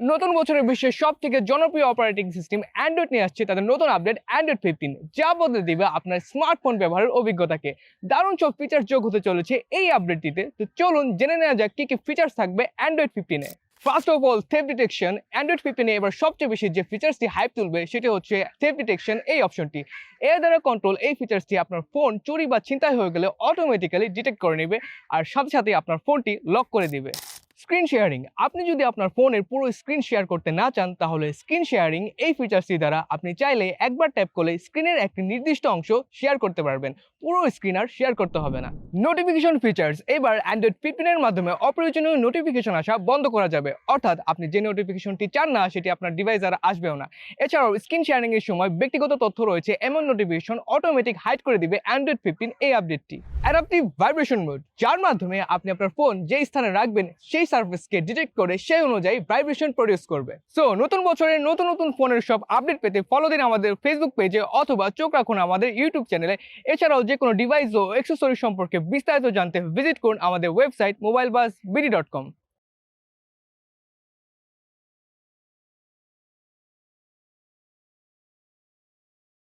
নতুন বছরের বিশ্বের সব থেকে জনপ্রিয় অপারেটিং সিস্টেম অ্যান্ড্রয়েড নিয়ে আসছে তাদের নতুন আপডেট অ্যান্ড্রয়েড ফিফটিন যা বদলে দিবে আপনার স্মার্টফোন ব্যবহারের অভিজ্ঞতাকে। দারুণ সব ফিচার যোগ হতে চলেছে এই আপডেটটিতে তো চলুন জেনে নেওয়া যাক কি কি ফিচার্স থাকবে Android ফিফটিনে first of all theft detection Android ফিফটিনে এবার সবচেয়ে বেশি যে ফিচার্সটি হাইপ তুলবে, সেটা হচ্ছে থেফ ডিটেকশন এই অপশনটি এর দ্বারা কন্ট্রোল এই ফিচার্সটি আপনার ফোন চুরি বা ছিনতাই হয়ে গেলে অটোমেটিক্যালি ডিটেক্ট করে নেবে, আর সাথে সাথে আপনার ফোনটি লক করে দিবে। স্ক্রিন শেয়ারিং আপনি যদি আপনার ফোনের পুরো স্ক্রিন শেয়ার করতে না চান, তাহলে স্ক্রিন শেয়ারিং এই ফিচার্সটি দ্বারা আপনি চাইলে একবার ট্যাপ করলে স্ক্রিনের একটি নির্দিষ্ট অংশ শেয়ার করতে পারবেন। পুরো স্ক্রিন আর শেয়ার করতে হবে না। নোটিফিকেশন ফিচার্স এবার অ্যান্ড্রয়েড ফিফটিনের মাধ্যমে অপ্রয়োজনীয় নোটিফিকেশন আসা বন্ধ করা যাবে। অর্থাৎ আপনি যে নোটিফিকেশনটি চান না, সেটি আপনার ডিভাইস আর আসবেও না। এছাড়াও স্ক্রিন শেয়ারিং এর সময় ব্যক্তিগত তথ্য রয়েছে, এমন নোটিফিকেশন অটোমেটিক হাইড করে দিবে অ্যান্ড্রয়েড ফিফটিন এই আপডেটটি অ্যাডাপটিভ ভাইব্রেশন মোড যার মাধ্যমে আপনি আপনার ফোন যেই স্থানে রাখবেন, সেই সার্ভিসকে ডিটেক্ট করে সেই অনুযায়ী ভাইব্রেশন প্রডিউস করবে। সো নতুন বছরের নতুন নতুন ফোনের সব আপডেট পেতে ফলো দিন আমাদের ফেসবুক পেজে অথবা চোখ রাখুন আমাদের ইউটিউব চ্যানেলে এছাড়াও যে কোনো ডিভাইস ও অ্যাক্সেসরি সম্পর্কে বিস্তারিত জানতে ভিজিট করুন আমাদের website mobile bus B D dot com